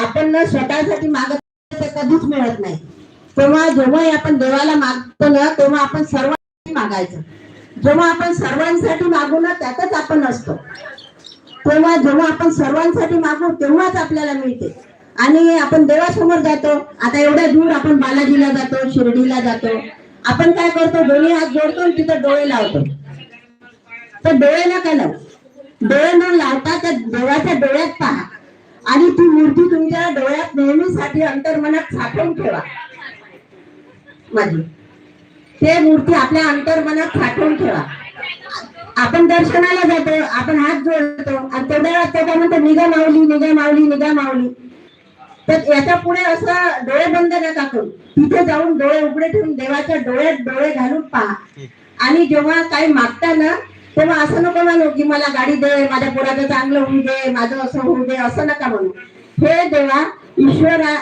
आपण ना स्वतःसाठी मागत कधीच मिळत नाही. तेव्हा जेव्हा आपण देवाला मागतो ना तेव्हा आपण सर्वांसाठी मागायचं. जेव्हा आपण सर्वांसाठी मागू ना त्यातच आपण असतो. तेव्हा जेव्हा आपण सर्वांसाठी मागू तेव्हाच आपल्याला मिळते. आणि आपण देवासमोर जातो. आता एवढ्या दूर आपण बालाजीला जातो शिर्डीला जातो. आपण काय करतो? दोन्ही हात जोडतो आणि तिथं डोळे लावतो. तर डोळे नका लावू. डोळे न लावता त्या देवाच्या डोळ्यात पहा. आणि ती मूर्ती तुम्ही नेहमीसाठी अंतर्मनात साठवून ठेवा. माझी ते मूर्ती आपल्या अंतर्मनात साठवून ठेवा. आपण दर्शनाला जातो आपण हात जोडतो आणि तेवढ्या काय म्हणतो निगा माऊली निगा मावली निगा माऊली. तर याच्यापुढे असं डोळे बंद नका करू. तिथे जाऊन डोळे उघडे ठेवून देवाच्या डोळ्यात डोळे घालून पहा. आणि जेव्हा काही मागता ना तेव्हा असं नको म्हणू की मला गाडी दे माझ्या पोराचं चांगलं होऊ दे माझं असं होऊ दे असं नका म्हणू. हे देवा ईश्वरा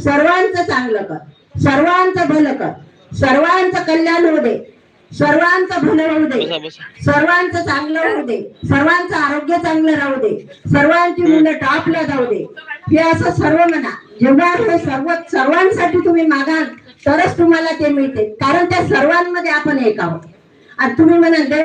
सर्वांचं चांगलं कर. सर्वांचं भलं कर. सर्वांचं कल्याण होऊ दे. सर्वांचं भलं होऊ दे. सर्वांचं चांगलं होऊ दे. सर्वांचं आरोग्य चांगलं राहू दे. सर्वांची मुलं टॉपला जाऊ दे. हे असं सर्व म्हणा. जेव्हा हे सर्व सर्वांसाठी तुम्ही मागाल तरच तुम्हाला ते मिळते. कारण त्या सर्वांमध्ये आपण एक आहोत. आणि तुम्ही म्हणाल देव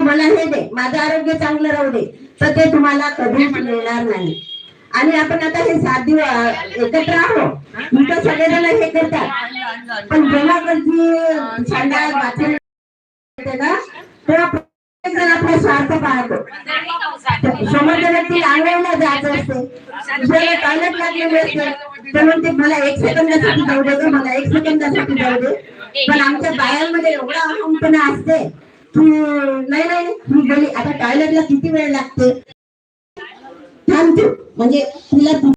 मला हे दे. माझं आरोग्य चांगलं राहू दे. तर ते तुम्हाला कधीच मिळणार नाही. आणि आपण आता हे सात दिवस एकत्र आहोत. इथं सगळेजण हे करतात. पण जेव्हा कधी संध्याकाळ वाचन येते ना तेव्हा प्रत्येक जण आपला स्वार्थ पाहतो. समोरच्या व्यक्तीला आंघोळीला जायचं असते. दुसऱ्याला टॉयलेट लागलेले असते. तर ते मला एक सेकंदासाठी जाऊ दे मला एक सेकंदासाठी जाऊ दे. पण आमच्या बायांमध्ये एवढा अहमपणा असते की नाही नाही मी गेली आता टॉयलेटला किती वेळ लागते? थांबतो म्हणजे तिला